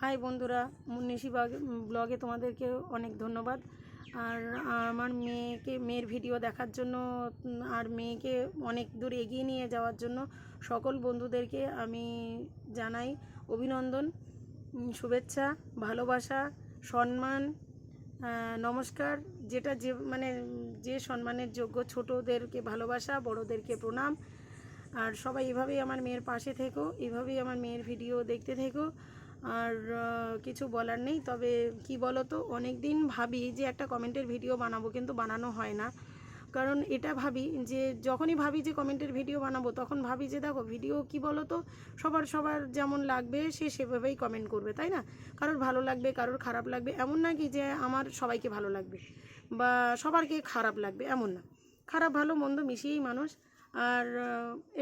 High বন্ধুরা, মুন্নিশি ব্লগে তোমাদেরকে অনেক ধন্যবাদ। আর আমার মেয়েকে, মেয়ের ভিডিও দেখার জন্য, আর মেয়েকে অনেক দূর এগিয়ে নিয়ে যাওয়ার জন্য সকল বন্ধুদেরকে আমি জানাই অভিনন্দন শুভেচ্ছা, ভালোবাসা, সম্মান নমস্কার, যেটা যে মানে যে সম্মানের যোগ্য ছোটদেরকে ভালোবাসা, বড়োদেরকে প্রণাম। আর সবাই এভাবেই আমার মেয়ের পাশে থেকো, এভাবেই আমার মেয়ের ভিডিও দেখতে থেকো। আর কিছু বলার নেই। তবে কি বলো তো অনেক দিন ভাবি যে একটা কমেন্টের ভিডিও বানাবো, কিন্তু বানানো হয় না। কারণ এটা ভাবি যে, যখনই ভাবি যে কমেন্টের ভিডিও বানাবো, তখন ভাবি যে, দেখো, ভিডিও কি বলো তো সবার সবার যেমন লাগবে, সে সেভাবেই কমেন্ট করবে, তাই না? কারোর ভালো লাগবে, কারোর খারাপ লাগবে, এমন না কি যে, আমার সবাইকে ভালো লাগবে বা সবারকে খারাপ লাগবে, এমন না। খারাপ, ভালো, মন্দ মিশিয়েই মানুষ। আর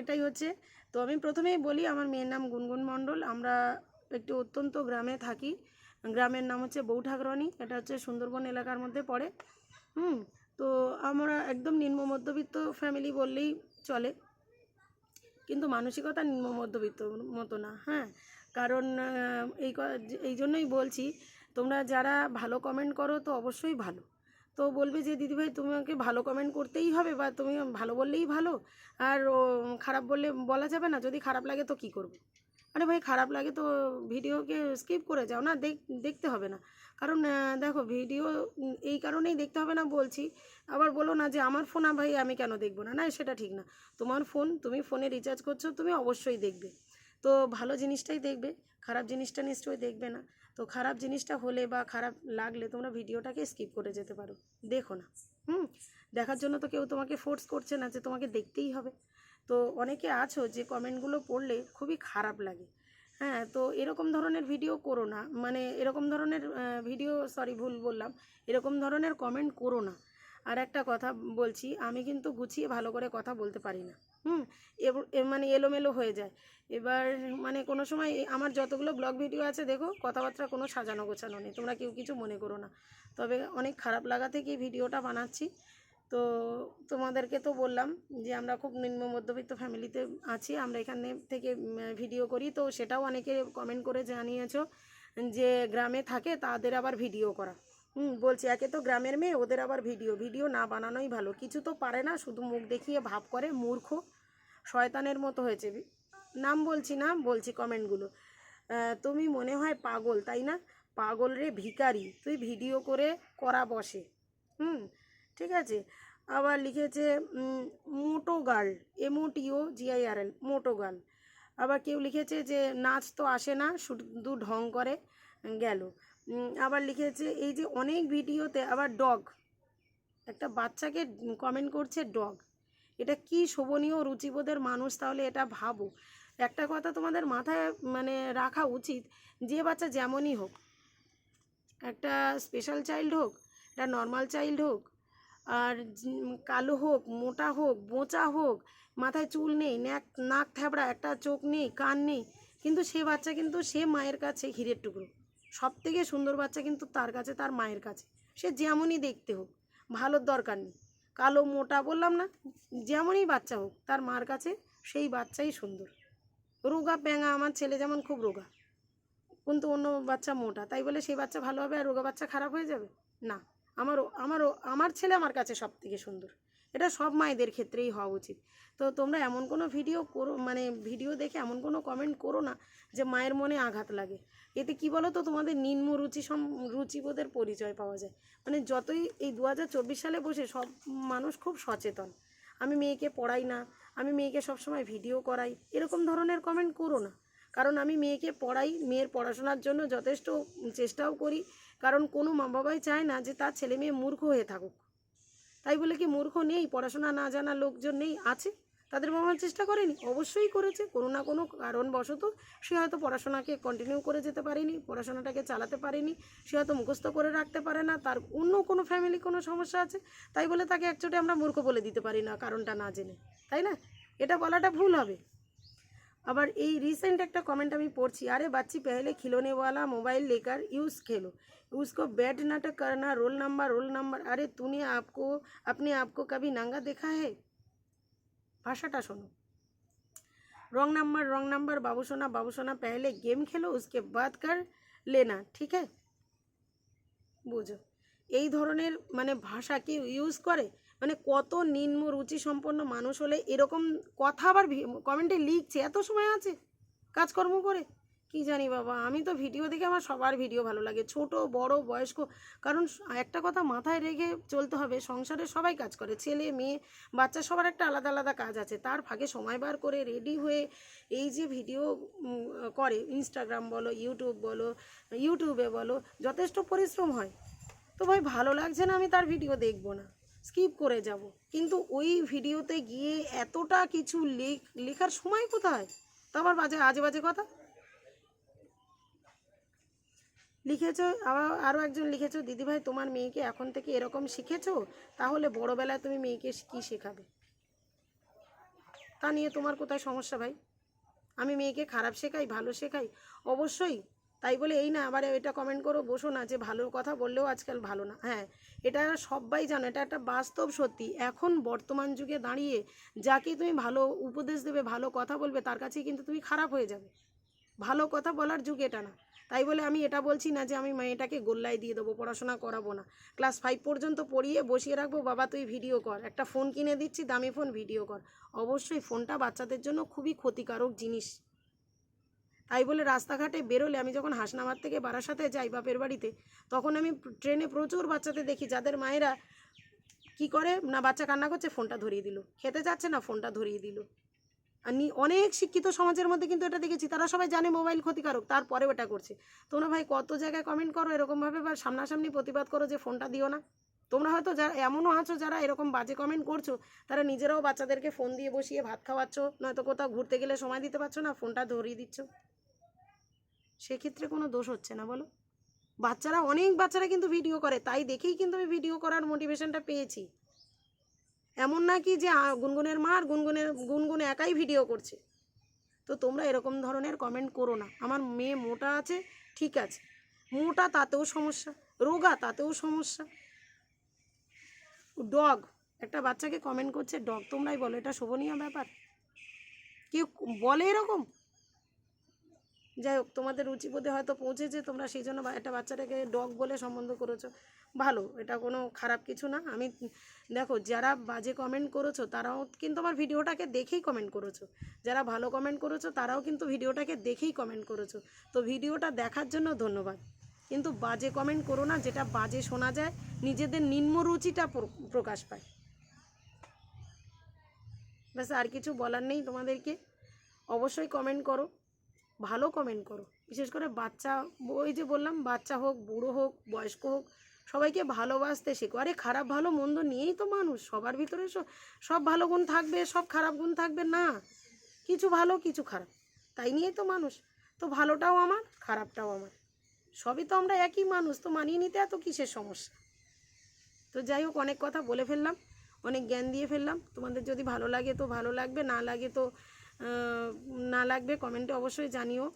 এটাই হচ্ছে। তো আমি প্রথমেই বলি, আমার মেয়ের নাম গুনগুন মণ্ডল। আমরা একটি অত্যন্ত গ্রামে থাকি। গ্রামের নাম হচ্ছে বউ বৌঠাকরণী এটা হচ্ছে সুন্দরবন এলাকার মধ্যে পড়ে। হুম, তো আমরা একদম নিম্ন মধ্যবিত্ত ফ্যামিলি বললেই চলে। কিন্তু মানসিকতা নিম্ন মধ্যবিত্ত মতো না হ্যাঁ। কারণ এই এই জন্যই বলছি, তোমরা যারা ভালো কমেন্ট করো তো অবশ্যই ভালো। তো বলবে যে, দিদিভাই, তোমাকে ভালো কমেন্ট করতেই হবে বা তুমি ভালো বললেই ভালো। আর খারাপ বললে বলা যাবে না। যদি খারাপ লাগে তো কি করব? আরে ভাই খারাপ লাগে তো ভিডিওকে স্কিপ করে যাও না, দেখ, দেখতে হবে না। কারণ দেখো ভিডিও এই কারণেই দেখতে হবে না বলছি। আবার বলো না যে আমার ফোন ভাই আমি কেন দেখব না? না, সেটা ঠিক না। তোমার ফোন তুমি ফোনে রিচার্জ করছ, তুমি অবশ্যই দেখবে। তো ভালো জিনিসটাই দেখবে, খারাপ জিনিসটা নিশ্চয়ই দেখবে না। তো খারাপ জিনিসটা হলে বা খারাপ লাগলে তোমরা ভিডিওটাকে স্কিপ করে যেতে পারো। দেখো না। হুম? দেখার জন্য তো কেউ তোমাকে ফোর্স করছে না যে তোমাকে দেখতেই হবে। তো অনেকে আছো যে কমেন্টগুলো পড়লে খুবই খারাপ লাগে। হ্যাঁ তো এরকম ধরনের ভিডিও করো না। মানে এরকম ধরনের ভিডিও সরি ভুল বললাম। এরকম ধরনের কমেন্ট করো না। আর একটা কথা বলছি, আমি কিন্তু গুছিয়ে ভালো করে কথা বলতে পারি না। হুম মানে এলোমেলো হয়ে যায়। এবার মানে কোনো সময় আমার যতগুলো ব্লগ ভিডিও আছে, দেখো, কথাবার্তা কোনো সাজানো গোছানো নেই। তোমরা কেউ কিছু মনে করো না। তবে অনেক খারাপ লাগা থেকে ভিডিওটা বানাচ্ছি। তো তোমাদেরকে তো বললাম যে আমরা খুব নিম্ন মধ্যবিত্ত ফ্যামিলিতে আছি, আমরা এখানে থেকে ভিডিও করি। তো সেটাও অনেকে কমেন্ট করে জানিয়েছো যে গ্রামে থাকে, তাদের আবার ভিডিও করা। হুম, বলছি একে তো গ্রামের মেয়ে, ওদের আবার ভিডিও ভিডিও না বানানোই ভালো। কিছু তো পারে না, শুধু মুখ দেখিয়ে ভাব করে, মূর্খ, শয়তানের মতো হয়েছে। নাম বলছি না, বলছি কমেন্টগুলো তুমি মনে হয় পাগল, তাই না? পাগল রে ভিখারি, তুই ভিডিও করে করা বসে। হুম ঠিক আছে? আবার লিখেছে মোটো গার্ল এমওটিও জিআইআরএল মোটো গার্ল আবার কেউ লিখেছে যে, নাচ তো আসে না, শুধু ঢং করে, গেল। আবার লিখেছে, এই যে অনেক ভিডিওতে আবার ডগ। একটা বাচ্চাকে কমেন্ট করছে ডগ। এটা কি শোভনীয় রুচিবোধের মানুষ তাহলে এটা ভাবো? একটা কথা তোমাদের মাথায় মানে রাখা উচিত, যে বাচ্চা যেমনই হোক, একটা স্পেশাল চাইল্ড হোক, একটা নর্মাল চাইল্ড হোক আর কালো হোক, মোটা হোক, বোঁচা হোক, মাথায় চুল নেই নাক নাক থ্যাবড়া, একটা চোখ নেই, কান নেই, কিন্তু সে বাচ্চা কিন্তু সে মায়ের কাছে হিরের টুকরো। সব থেকে সুন্দর বাচ্চা কিন্তু তার কাছে, তার মায়ের কাছে। সে যেমনই দেখতে হোক, ভালোর দরকার নেই। কালো, মোটা বললাম না, যেমনই বাচ্চা হোক, তার মার কাছে সেই বাচ্চাই সুন্দর। রোগা, প্যাঙা, আমার ছেলে যেমন খুব রোগা। কিন্তু অন্য বাচ্চা মোটা, তাই বলে সেই বাচ্চা ভালো হবে আর রোগা বাচ্চা খারাপ হয়ে যাবে? না। আমারও আমারও, আমার ছেলে আমার কাছে সব থেকে সুন্দর। এটা সব মায়েদের ক্ষেত্রেই হওয়া উচিত। তো তোমরা এমন কোনো ভিডিও করো মানে ভিডিও দেখে এমন কোনো কমেন্ট করো না যে মায়ের মনে আঘাত লাগে। এতে কি বলো তো তোমাদের নিম্ন রুচি সম, রুচিবোধের পরিচয় পাওয়া যায়। মানে যতই এই দু হাজার চব্বিশ সালে বসে সব মানুষ খুব সচেতন। আমি মেয়েকে পড়াই না, আমি মেয়েকে সবসময় ভিডিও করাই, এরকম ধরনের কমেন্ট করো না। কারণ আমি মেয়েকে পড়াই, মেয়ের পড়াশোনার জন্য যথেষ্ট চেষ্টাও করি কারণ কোনো মা বাবাই চায় না যে তার ছেলে মেয়ে মূর্খ হয়ে থাকুক। তাই বলে কি মূর্খ নেই, পড়াশোনা না জানা লোকজন নেই, আছে। তাদের বাবা চেষ্টা করেনি, অবশ্যই করেছে। কোনো না কোনো কারণবশত সে হয়তো পড়াশোনাকে কন্টিনিউ করে যেতে পারেনি, পড়াশোনাটাকে চালাতে পারেনি, সে হয়তো মুখস্থ করে রাখতে পারে না, তার অন্য কোনো ফ্যামিলি কোনো সমস্যা আছে। তাই বলে তাকে একচোটে আমরা মূর্খ বলে দিতে পারি না, কারণটা না জেনে। তাই না? এটা বলাটা ভুল হবে। আবার এই রিসেন্ট একটা কমেন্ট আমি পড়ছি, আরে বাচ্চি পেহলে খিলোনেওয়ালা মোবাইল লেকার ইউজ খেলো। उसको बैड नाटक करना रोल नंबर रोल नंबर अरे तूने आपको अपने আপনি को कभी नंगा দেখা হে? ভাষাটা শোনো। রং নাম্বার রং নাম্বার বাবুসোনা বাবুসোনা পেহলে গেম খেলো, उसके बाद कर लेना ঠিক है? বুঝো। এই ধরনের মানে ভাষা কি ইউজ করে? মানে কত নিম্ন রুচি সম্পন্ন মানুষ হলে এরকম কথা আবার কমেন্টে লিখছে, এত সময় আছে কাজকর্ম করে? কি জানি বাবা, আমি তো ভিডিও দেখে আমার সবার ভিডিও ভালো লাগে, ছোট, বড়, বয়স্ক, কারণ একটা কথা মাথায় রেখে চলতে হবে, সংসারে সবাই কাজ করে, ছেলে, মেয়ে, বাচ্চা, সবার একটা আলাদা আলাদা কাজ আছে, তার ফাঁকে সময় বার করে রেডি হয়ে এই যে ভিডিও করে ইনস্টাগ্রাম বলো ইউটিউব বলো ইউটিউবে বলো, যথেষ্ট পরিশ্রম হয়। তো ভাই ভালো লাগছে না আমি তার ভিডিও দেখব না। স্কিপ করে যাব। কিন্তু ওই ভিডিওতে গিয়ে এতটা কিছু লেখ, লেখার সময় কোথায়? তো আবার বাজে, আজে বাজে কথা? লিখেছো, আবার আরও একজন লিখেছো, দিদিভাই, তোমার মেয়েকে এখন থেকে এরকম শিখেছো? তাহলে বড়বেলায় তুমি মেয়েকে কী শেখাবে? তা নিয়ে তোমার কোথায় সমস্যা ভাই? আমি মেয়েকে খারাপ শেখাই, ভালো শেখাই? অবশ্যই তাই বলে এই না, আবার এটা কমেন্ট করো, বসো না যে ভালো কথা বললেও আজকাল ভালো না। হ্যাঁ এটা সবাই জানো, এটা একটা বাস্তব সত্যি। এখন বর্তমান যুগে দাঁড়িয়ে যাকে তুমি ভালো উপদেশ দেবে, ভালো কথা বলবে, তার কাছেই কিন্তু তুমি খারাপ হয়ে যাবে। ভালো কথা বলার যুগ এটা না। তাই বলে আমি এটা বলছি না যে আমি মেয়েটাকে গোল্লায় দিয়ে দেবো, পড়াশোনা করাবো না। ক্লাস ফাইভ পর্যন্ত পড়িয়ে বসিয়ে রাখব, বাবা তুই ভিডিও কর। একটা ফোন কিনে দিচ্ছি, দামি ফোন ভিডিও কর। অবশ্যই ফোনটা বাচ্চাদের জন্য খুবই ক্ষতিকারক জিনিস। তাই বলে রাস্তাঘাটে বেরোলে আমি যখন হাসনাবাদ থেকে বারাসাতে যাই বাপের বাড়িতে, তখন আমি ট্রেনে প্রচুর বাচ্চাদের দেখি, যাদের মায়েরা কি করে না বাচ্চা কান্না করছে, ফোনটা ধরিয়ে দিল। খেতে যাচ্ছে না, ফোনটা ধরিয়ে দিল। আর অনেক শিক্ষিত সমাজের মধ্যে কিন্তু এটা দেখেছি, তারা সবাই জানে মোবাইল ক্ষতিকারক, তারপরেও এটা করছে। তোমরা ভাই কত জায়গায় কমেন্ট করো, এরকমভাবে বা সামনাসামনি প্রতিবাদ করো যে ফোনটা দিও না? তোমরা হয়তো যারা, এমনও আছো যারা এরকম বাজে কমেন্ট করছ, তারা নিজেরাও বাচ্চাদেরকে ফোন দিয়ে বসিয়ে ভাত খাওয়াচ্ছ, নয়তো কোথাও ঘুরতে গেলে সময় দিতে পারছ না, ফোনটা ধরিয়ে দিচ্ছ। সেক্ষেত্রে কোনো দোষ হচ্ছে না, বলো। বাচ্চারা, অনেক বাচ্চারা কিন্তু ভিডিও করে, তাই দেখেই কিন্তু আমি ভিডিও করার মোটিভেশনটা পেয়েছি। এমন না কি যে গুনগুনের মা আর গুনগুনের, গুনগুন একাই ভিডিও করছে। তো তোমরা এরকম ধরনের কমেন্ট করো না। আমার মেয়ে মোটা আছে, ঠিক আছে। মোটা তাতেও সমস্যা, রোগা তাতেও সমস্যা। ডগ একটা বাচ্চাকে কমেন্ট করছে ডগ তোমরাই বলো, এটা শোভনীয় ব্যাপার? কেউ বলে এরকম? যাই হোক, তোমাদের রুচিবোধে হয়তো পৌঁছেছে তোমরা সেই জন্য একটা বাচ্চাটাকে ডগ বলে সম্বন্ধ করেছ। ভালো, এটা কোনো খারাপ কিছু না। আমি দেখো, যারা বাজে কমেন্ট করেছ, তারাও কিন্তু আমার ভিডিওটাকে দেখেই কমেন্ট করেছ। যারা ভালো কমেন্ট করেছ, তারাও কিন্তু ভিডিওটাকে দেখেই কমেন্ট করেছ। তো ভিডিওটা দেখার জন্য ধন্যবাদ। কিন্তু বাজে কমেন্ট করো না, যেটা বাজে শোনা যায়, নিজেদের নিম্ন রুচিটা প্রকাশ পায়। ব্যাস, আর কিছু বলার নেই তোমাদেরকে। অবশ্যই কমেন্ট করো। ভালো কমেন্ট করো। বিশেষ করে বাচ্চা, ওই যে বললাম, বাচ্চা হোক, বুড়ো হোক, বয়স্ক হোক, সবাইকে ভালোবাসতে শেখো। আরে খারাপ ভালো মন্দ নিয়েই তো মানুষ। সবার ভিতরে সব ভালো গুণ থাকবে, সব খারাপ গুণ থাকবে, না। কিছু ভালো, কিছু খারাপ। তাই নিয়েই তো মানুষ। তো ভালোটাও আমার, খারাপটাও আমার। সবই তো আমরা একই মানুষ, তো মানিয়ে নিতে এত কিসের সমস্যা? তো যাই হোক, অনেক কথা বলে ফেললাম, অনেক জ্ঞান দিয়ে ফেললাম। তোমাদের যদি ভালো লাগে তো ভালো লাগবে, না লাগে তো না লাগবে কমেন্টে অবশ্যই জানিও।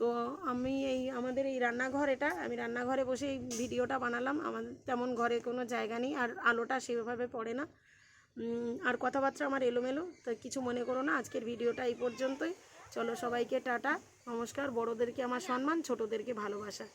তো আমি এই, আমাদের এই রান্নাঘর এটা, আমি রান্নাঘরে বসে এই ভিডিওটা বানালাম। আমার তেমন ঘরে কোনো জায়গা নেই, আর আলোটা সেভাবে পড়ে না। আর কথাবার্তা আমার এলোমেলো, তো কিছু মনে করো না, আজকের ভিডিওটা এই পর্যন্তই। চলো সবাইকে টাটা, নমস্কার, বড়োদেরকে আমার সম্মান, ছোটোদেরকে ভালোবাসা।